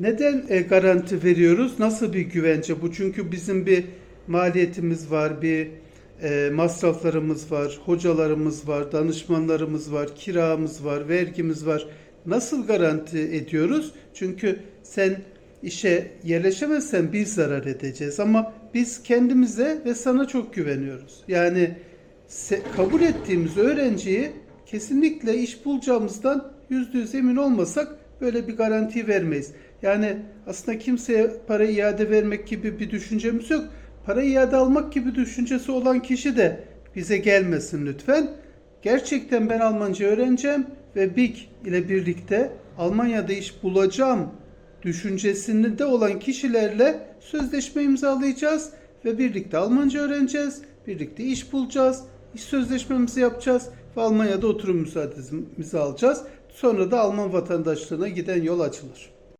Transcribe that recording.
Neden e, garanti veriyoruz? Nasıl bir güvence bu? Çünkü bizim bir maliyetimiz var, bir e, masraflarımız var, hocalarımız var, danışmanlarımız var, kiramız var, vergimiz var. Nasıl garanti ediyoruz? Çünkü sen işe yerleşemezsen biz zarar edeceğiz ama biz kendimize ve sana çok güveniyoruz. Yani kabul ettiğimiz öğrenciyi kesinlikle iş bulacağımızdan yüzde yüz emin olmasak böyle bir garanti vermeyiz. Yani aslında kimseye para iade vermek gibi bir düşüncemiz yok. Para iade almak gibi düşüncesi olan kişi de bize gelmesin lütfen. Gerçekten ben Almanca öğreneceğim ve BİK ile birlikte Almanya'da iş bulacağım düşüncesinde olan kişilerle sözleşme imzalayacağız ve birlikte Almanca öğreneceğiz, birlikte iş bulacağız, iş sözleşmemizi yapacağız ve Almanya'da oturum müsaademizi alacağız. Sonra da Alman vatandaşlığına giden yol açılır.